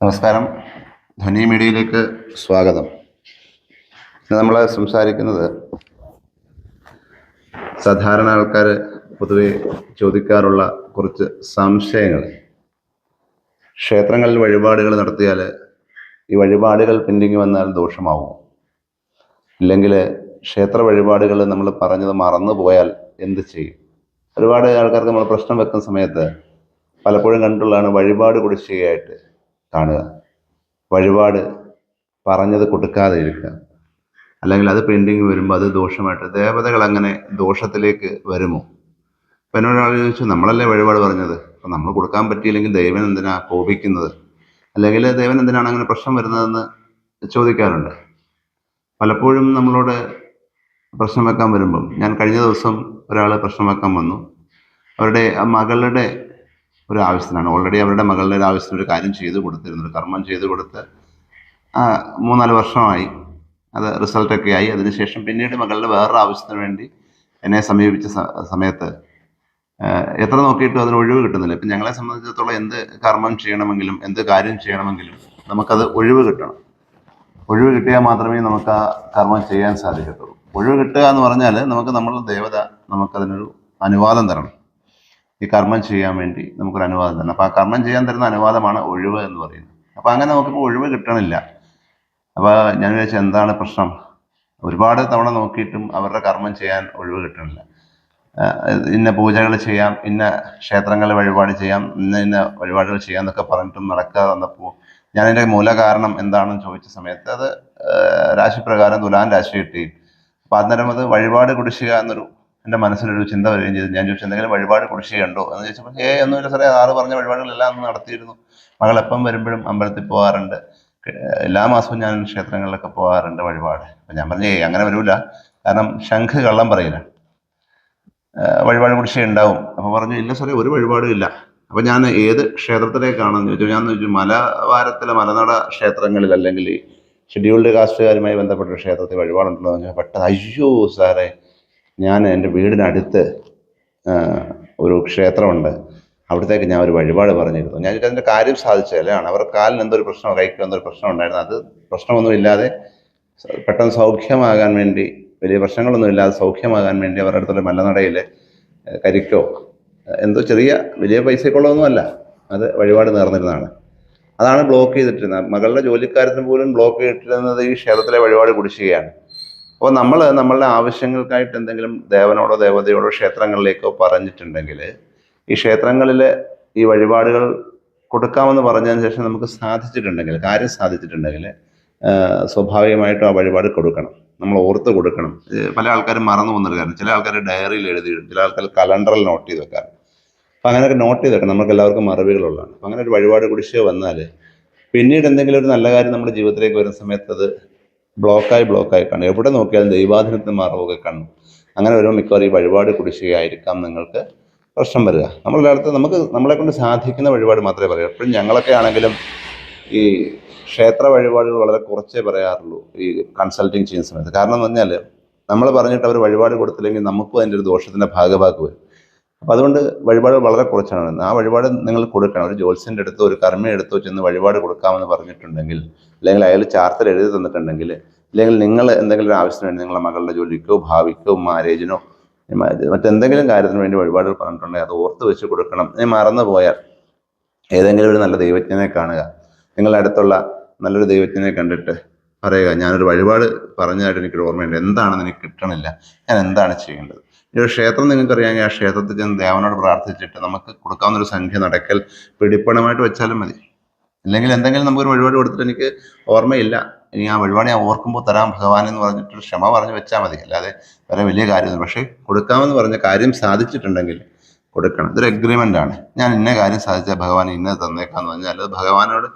നമസ്കാരം. ധ്വനി മീഡിയയിലേക്ക് സ്വാഗതം. ഇന്ന് നമ്മൾ സംസാരിക്കുന്നത് സാധാരണ ആൾക്കാർ പൊതുവെ ചോദിക്കാറുള്ള കുറച്ച് സംശയങ്ങൾ ക്ഷേത്രങ്ങളിൽ വഴിപാടുകൾ നടത്തിയാൽ ഈ വഴിപാടുകൾ പെൻഡിങ് വന്നാൽ ദോഷമാവും. ഇല്ലെങ്കിൽ ക്ഷേത്ര വഴിപാടുകൾ നമ്മൾ പറഞ്ഞത് മറന്നു പോയാൽ എന്ത് ചെയ്യും? ഒരുപാട് ആൾക്കാർക്ക് നമ്മൾ പ്രശ്നം വെക്കുന്ന സമയത്ത് പലപ്പോഴും കണ്ടുള്ളതാണ് വഴിപാട് കുടിശ്ശികയായിട്ട് കാണുക വഴിപാട് പറഞ്ഞത് കൊടുക്കാതെ ഇരിക്കുക. അല്ലെങ്കിൽ അത് പെൻഡിങ് വരുമ്പോൾ അത് ദോഷമായിട്ട് ദേവതകൾ അങ്ങനെ ദോഷത്തിലേക്ക് വരുമോ? അപ്പം എന്നോട് ചോദിച്ചു നമ്മളല്ലേ വഴിപാട് പറഞ്ഞത്? അപ്പം നമ്മൾ കൊടുക്കാൻ പറ്റിയില്ലെങ്കിൽ ദൈവൻ എന്തിനാ കോപിക്കുന്നത്? അല്ലെങ്കിൽ ദൈവൻ എന്തിനാണ് അങ്ങനെ പ്രശ്നം വരുന്നതെന്ന് ചോദിക്കാറുണ്ട്. പലപ്പോഴും നമ്മളോട് പ്രശ്നം വെക്കാൻ വരുമ്പം ഞാൻ കഴിഞ്ഞ ദിവസം ഒരാൾ പ്രശ്നം വെക്കാൻ വന്നു. അവരുടെ മകളുടെ ഒരു ആവശ്യത്തിനാണ് ഓൾറെഡി അവരുടെ മകളുടെ ഒരു ആവശ്യത്തിന് ഒരു കാര്യം ചെയ്തു കൊടുത്തിരുന്നു. ഒരു കർമ്മം ചെയ്തു കൊടുത്ത് മൂന്നാൽ വർഷമായി അത് റിസൾട്ടൊക്കെ ആയി. അതിനുശേഷം പിന്നീട് മകളുടെ വേറൊരു ആവശ്യത്തിന് വേണ്ടി എന്നെ സമീപിച്ച സമയത്ത് എത്ര നോക്കിയിട്ടും അതിന് ഒഴിവ് കിട്ടുന്നില്ല. ഇപ്പം ഞങ്ങളെ സംബന്ധിച്ചിടത്തോളം എന്ത് കർമ്മം ചെയ്യണമെങ്കിലും എന്ത് കാര്യം ചെയ്യണമെങ്കിലും നമുക്കത് ഒഴിവ് കിട്ടണം. ഒഴിവ് കിട്ടിയാൽ മാത്രമേ നമുക്ക് ആ കർമ്മം ചെയ്യാൻ സാധിക്കത്തുള്ളൂ. ഒഴിവ് കിട്ടുക എന്ന് പറഞ്ഞാൽ നമുക്ക് നമ്മളുടെ ദേവത നമുക്കതിനൊരു അനുവാദം തരണം. ഈ കർമ്മം ചെയ്യാൻ വേണ്ടി നമുക്കൊരു അനുവാദം തരണം. അപ്പോൾ ആ കർമ്മം ചെയ്യാൻ തരുന്ന അനുവാദമാണ് ഒഴിവ് എന്ന് പറയുന്നത്. അപ്പോൾ അങ്ങനെ നമുക്കിപ്പോൾ ഒഴിവ് കിട്ടണില്ല. അപ്പോൾ ഞാൻ വിചാരിച്ചു എന്താണ് പ്രശ്നം? ഒരുപാട് തവണ നോക്കിയിട്ടും അവരുടെ കർമ്മം ചെയ്യാൻ ഒഴിവ് കിട്ടണില്ല. ഇന്ന പൂജകൾ ചെയ്യാം ഇന്ന ക്ഷേത്രങ്ങളിൽ വഴിപാട് ചെയ്യാം ഇന്ന ഇന്ന വഴിപാടുകൾ ചെയ്യാം എന്നൊക്കെ പറഞ്ഞിട്ടും നടക്കാതെ വന്നപ്പോൾ ഞാൻ മൂല മൂലകാരണം എന്താണെന്ന് ചോദിച്ച സമയത്ത് അത് രാശിപ്രകാരം തുലാൻ രാശി കിട്ടി. അപ്പം അന്നേരം അത് വഴിപാട് കുടിശ്ശിക എന്നൊരു എന്റെ മനസ്സിലൊരു ചിന്ത വരികയും ചെയ്തു. ഞാൻ ചോദിച്ചു എന്തെങ്കിലും വഴിപാട് കുടിശ്ശികയുണ്ടോ എന്ന് ചോദിച്ചപ്പോൾ ഏ ഒന്നുമില്ല സാറേ. ആറ് പറഞ്ഞ വഴിപാടുകളെല്ലാം അന്ന് നടത്തിയിരുന്നു. മകൾ എപ്പം വരുമ്പോഴും അമ്പലത്തിൽ പോകാറുണ്ട് എല്ലാ മാസവും ഞാൻ ക്ഷേത്രങ്ങളിലൊക്കെ പോകാറുണ്ട് വഴിപാട്. അപ്പം ഞാൻ പറഞ്ഞു അങ്ങനെ വരൂല. കാരണം ശംഖ് കള്ളം പറയില്ല. വഴിപാട് കുടിശ്ശിക ഉണ്ടാവും. അപ്പോൾ പറഞ്ഞു ഇല്ല സാറേ ഒരു വഴിപാടും ഇല്ല. അപ്പം ഞാൻ ഏത് ക്ഷേത്രത്തിലേക്കാണെന്ന് ചോദിച്ചു. ഞാൻ ചോദിച്ചു മലവാരത്തിലെ മലനട ക്ഷേത്രങ്ങളിൽ അല്ലെങ്കിൽ ഷെഡ്യൂൾഡ് കാസ്റ്റുകാരുമായി ബന്ധപ്പെട്ട ക്ഷേത്രത്തിൽ വഴിപാടുണ്ടല്ലോ ചോദിച്ചാൽ പെട്ടെന്ന് അയ്യോ സാറേ. ഞാൻ എന്റെ വീടിനടുത്ത് ഒരു ക്ഷേത്രമുണ്ട്. അവിടത്തേക്ക് ഞാൻ ഒരു വഴിപാട് പറഞ്ഞിരുന്നു. ഞാൻ അതിന്റെ കാര്യം സാധിച്ചതല്ലാണ് അവർ കാലിന് എന്തൊരു പ്രശ്നമോ പ്രശ്നം കൈക്ക് എന്തൊരു പ്രശ്നം ഉണ്ടായിരുന്നു. അത് പ്രശ്നമൊന്നുമില്ലാതെ പെട്ടെന്ന് സൗഖ്യമാകാൻ വേണ്ടി വലിയ പ്രശ്നങ്ങളൊന്നും ഇല്ലാതെ സൗഖ്യമാകാൻ വേണ്ടി അവരുടെ അടുത്തുള്ള മല്ലനടയിൽ കരിക്കോ എന്തോ ചെറിയ വലിയ പൈസക്കുള്ളതൊന്നുമല്ല. അത് വഴിപാട് നേർന്നിരുന്നതാണ്. അതാണ് ബ്ലോക്ക് ചെയ്തിട്ടിരുന്നത്. മകളുടെ ജോലിക്കാരത്തിന് പോലും ബ്ലോക്ക് ചെയ്തിട്ടിരുന്നത് ഈ ക്ഷേത്രത്തിലെ വഴിപാട് കുടിശ്ശികയാണ്. അപ്പോൾ നമ്മൾ നമ്മളുടെ ആവശ്യങ്ങൾക്കായിട്ട് എന്തെങ്കിലും ദേവനോടോ ദേവതയോടോ ക്ഷേത്രങ്ങളിലേക്കോ പറഞ്ഞിട്ടുണ്ടെങ്കിൽ ഈ ക്ഷേത്രങ്ങളിൽ ഈ വഴിപാടുകൾ കൊടുക്കാമെന്ന് പറഞ്ഞതിന് ശേഷം നമുക്ക് സാധിച്ചിട്ടുണ്ടെങ്കിൽ കാര്യം സാധിച്ചിട്ടുണ്ടെങ്കിൽ സ്വാഭാവികമായിട്ടും ആ വഴിപാട് കൊടുക്കണം. നമ്മൾ ഓർത്ത് കൊടുക്കണം. പല ആൾക്കാരും മറന്നു പോകുന്നൊരു കാരണം ചില ആൾക്കാർ ഡയറിയിൽ എഴുതിയിടും ചില ആൾക്കാർ കലണ്ടറിൽ നോട്ട് ചെയ്ത് വെക്കാറ് അപ്പം അങ്ങനെയൊക്കെ നോട്ട് ചെയ്ത് വെക്കണം. നമുക്ക് എല്ലാവർക്കും മറവികളുള്ളതാണ് അപ്പം അങ്ങനെ ഒരു വഴിപാട് കുടിശ്ശിക വന്നാൽ പിന്നീട് എന്തെങ്കിലും ഒരു നല്ല കാര്യം നമ്മുടെ ജീവിതത്തിലേക്ക് വരുന്ന സമയത്ത് അത് ബ്ലോക്കായി ബ്ലോക്കായി കാണും. എവിടെ നോക്കിയാലും ദൈവാധീനത്തിന് മറവൊക്കെ കാണും. അങ്ങനെ വരുമ്പോൾ മിക്കവാറും ഈ വഴിപാട് കുടിശ്ശികയായിരിക്കാം നിങ്ങൾക്ക് പ്രശ്നം വരിക. നമ്മളുടെ അടുത്ത് നമുക്ക് നമ്മളെ കൊണ്ട് സാധിക്കുന്ന വഴിപാട് മാത്രമേ പറയൂ എപ്പോഴും ഞങ്ങളൊക്കെ ആണെങ്കിലും ഈ ക്ഷേത്ര വഴിപാടുകൾ വളരെ കുറച്ചേ പറയാറുള്ളൂ ഈ കൺസൾട്ടിങ് ചെയ്യുന്ന സമയത്ത്. കാരണം എന്ന് പറഞ്ഞാൽ നമ്മൾ പറഞ്ഞിട്ട് അവർ വഴിപാട് കൊടുത്തില്ലെങ്കിൽ നമുക്കും അതിന്റെ ഒരു ദോഷത്തിന്റെ ഭാഗമാക്കുക അപ്പോൾ അതുകൊണ്ട് വഴിപാട് വളരെ കുറച്ചാണ്. ആ വഴിപാട് നിങ്ങൾ കൊടുക്കണം. ഒരു ജ്യോത്സ്യന്റെ അടുത്തോ ഒരു കർമ്മയുടെ അടുത്തോ ചെന്ന് വഴിപാട് കൊടുക്കാമെന്ന് പറഞ്ഞിട്ടുണ്ടെങ്കിൽ അല്ലെങ്കിൽ അയാൾ ചാർത്തൽ എഴുതി തന്നിട്ടുണ്ടെങ്കിൽ അല്ലെങ്കിൽ നിങ്ങൾ എന്തെങ്കിലും ഒരു ആവശ്യത്തിന് വേണ്ടി നിങ്ങളുടെ മകളുടെ ജോലിക്കോ ഭാവിക്കോ മാരേജിനോ മറ്റെന്തെങ്കിലും കാര്യത്തിന് വേണ്ടി വഴിപാട് പറഞ്ഞിട്ടുണ്ടെങ്കിൽ അത് ഓർത്ത് വെച്ച് കൊടുക്കണം. ഇനി മറന്നു പോയാൽ ഏതെങ്കിലും ഒരു നല്ല ദൈവജ്ഞനെ കാണുക. നിങ്ങളുടെ അടുത്തുള്ള നല്ലൊരു ദൈവജ്ഞനെ കണ്ടിട്ട് പറയുക ഞാനൊരു വഴിപാട് പറഞ്ഞതായിട്ട് എനിക്കൊരു ഓർമ്മയുണ്ട്. എന്താണെന്ന് എനിക്ക് കിട്ടണില്ല. ഞാൻ എന്താണ് ചെയ്യേണ്ടത്? ഒരു ക്ഷേത്രം നിങ്ങൾക്കറിയാമെങ്കിൽ ആ ക്ഷേത്രത്തിൽ ചെന്ന് ദേവനോട് പ്രാർത്ഥിച്ചിട്ട് നമുക്ക് കൊടുക്കാവുന്ന ഒരു സംഖ്യ നടക്കൽ പിടിപ്പണമായിട്ട് വെച്ചാലും മതി. അല്ലെങ്കിൽ എന്തെങ്കിലും നമുക്ക് ഒരു വഴിപാട് കൊടുത്തിട്ട് എനിക്ക് ഓർമ്മയില്ല. ഇനി ആ വഴിപാട് ഞാൻ ഓർക്കുമ്പോൾ തരാം ഭഗവാൻ എന്ന് പറഞ്ഞിട്ട് ക്ഷമ പറഞ്ഞ് വെച്ചാൽ മതി. അല്ലാതെ വേറെ വലിയ കാര്യമൊന്നും പക്ഷേ കൊടുക്കാമെന്ന് പറഞ്ഞ കാര്യം സാധിച്ചിട്ടുണ്ടെങ്കിൽ കൊടുക്കണം. ഇതൊരു എഗ്രിമെന്റ് ആണ്. ഞാൻ ഇന്ന കാര്യം സാധിച്ചാൽ ഭഗവാൻ ഇന്നത് തന്നേക്കാന്ന് പറഞ്ഞാൽ അത് ഭഗവാനോട്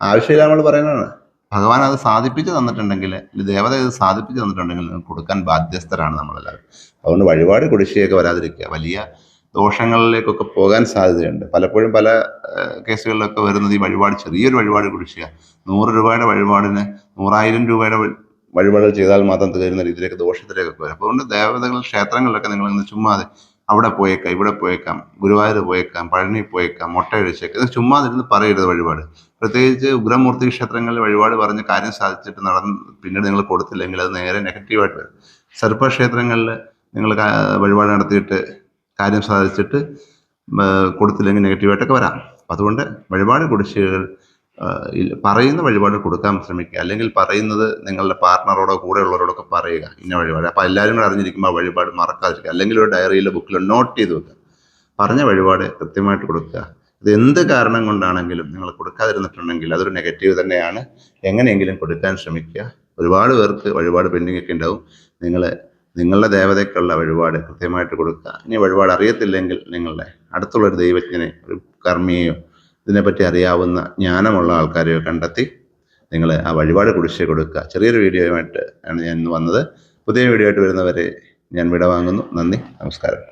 ആവശ്യമില്ല നമ്മൾ പറയുന്നതാണ്. ഭഗവാൻ അത് സാധിപ്പിച്ച് തന്നിട്ടുണ്ടെങ്കിൽ ദേവത ഇത് സാധിപ്പിച്ച് തന്നിട്ടുണ്ടെങ്കിൽ കൊടുക്കാൻ ബാധ്യസ്ഥരാണ് നമ്മളെല്ലാവരും. അതുകൊണ്ട് വഴിപാട് കുടിശ്ശിയൊക്കെ വരാതിരിക്കുക. വലിയ ദോഷങ്ങളിലേക്കൊക്കെ പോകാൻ സാധ്യതയുണ്ട്. പലപ്പോഴും പല കേസുകളിലൊക്കെ വരുന്നത് ഈ വഴിപാട് ചെറിയൊരു വഴിപാട് കുടിശ്ശിക. നൂറ് രൂപയുടെ വഴിപാടിന് നൂറായിരം രൂപയുടെ വഴി- വഴിപാടുകൾ ചെയ്താൽ മാത്രം തീരുന്ന രീതിയിലേക്ക് ദോഷത്തിലേക്കൊക്കെ വരും. അതുകൊണ്ട് ദേവതകൾ ക്ഷേത്രങ്ങളിലൊക്കെ നിങ്ങൾ ചുമ്മാതെ അവിടെ പോയേക്കാം ഇവിടെ പോയേക്കാം ഗുരുവായൂർ പോയേക്കാം പഴനി പോയേക്കാം മുട്ട അഴിച്ചേക്കാം ഇത് ചുമ്മാ ഇരുന്ന് പറയരുത് വഴിപാട്. പ്രത്യേകിച്ച് ഉഗ്രമൂർത്തി ക്ഷേത്രങ്ങളിൽ വഴിപാട് പറഞ്ഞ് കാര്യം സാധിച്ചിട്ട് നടന്ന് പിന്നീട് നിങ്ങൾ കൊടുത്തില്ലെങ്കിൽ അത് നേരെ നെഗറ്റീവായിട്ട് വരും. സർപ്പക്ഷേത്രങ്ങളിൽ നിങ്ങൾ വഴിപാട് നടത്തിയിട്ട് കാര്യം സാധിച്ചിട്ട് കൊടുത്തില്ലെങ്കിൽ നെഗറ്റീവായിട്ടൊക്കെ വരാം. അതുകൊണ്ട് വഴിപാട് കുടിശ്ശികകൾ പറയുന്ന വഴിപാട് കൊടുക്കാൻ ശ്രമിക്കുക. അല്ലെങ്കിൽ പറയുന്നത് നിങ്ങളുടെ പാർട്ട്ണറോടോ കൂടെയുള്ളവരോടൊക്കെ പറയുക ഇന്ന വഴിപാട്. അപ്പോൾ എല്ലാവരും കൂടെ അറിഞ്ഞിരിക്കുമ്പോൾ ആ വഴിപാട് മറക്കാതിരിക്കുക. അല്ലെങ്കിൽ ഒരു ഡയറിയിലോ ബുക്കിലോ നോട്ട് ചെയ്ത് വെക്കുക. പറഞ്ഞ വഴിപാട് കൃത്യമായിട്ട് കൊടുക്കുക. ഇത് എന്ത് കാരണം കൊണ്ടാണെങ്കിലും നിങ്ങൾ കൊടുക്കാതിരുന്നിട്ടുണ്ടെങ്കിൽ അതൊരു നെഗറ്റീവ് തന്നെയാണ്. എങ്ങനെയെങ്കിലും കൊടുക്കാൻ ശ്രമിക്കുക. ഒരുപാട് പേർക്ക് വഴിപാട് പെൻഡിങ് ഒക്കെ ഉണ്ടാവും. നിങ്ങൾ നിങ്ങളുടെ ദേവതയ്ക്കുള്ള വഴിപാട് കൃത്യമായിട്ട് കൊടുക്കുക. ഇനി വഴിപാട് അറിയത്തില്ലെങ്കിൽ നിങ്ങളുടെ അടുത്തുള്ളൊരു ദൈവജ്ഞനെ ഒരു കർമ്മിയെയോ ഇതിനെപ്പറ്റി അറിയാവുന്ന ജ്ഞാനമുള്ള ആൾക്കാരെ കണ്ടെത്തി നിങ്ങൾ ആ വഴിപാട് കുടിശ്ശിക കൊടുക്കുക. ചെറിയൊരു വീഡിയോയുമായിട്ട് ആണ് ഞാൻ ഇന്ന് വന്നത്. പുതിയ വീഡിയോ ആയിട്ട് വരുന്നവരെ ഞാൻ വിട വാങ്ങുന്നു നന്ദി. നമസ്കാരം.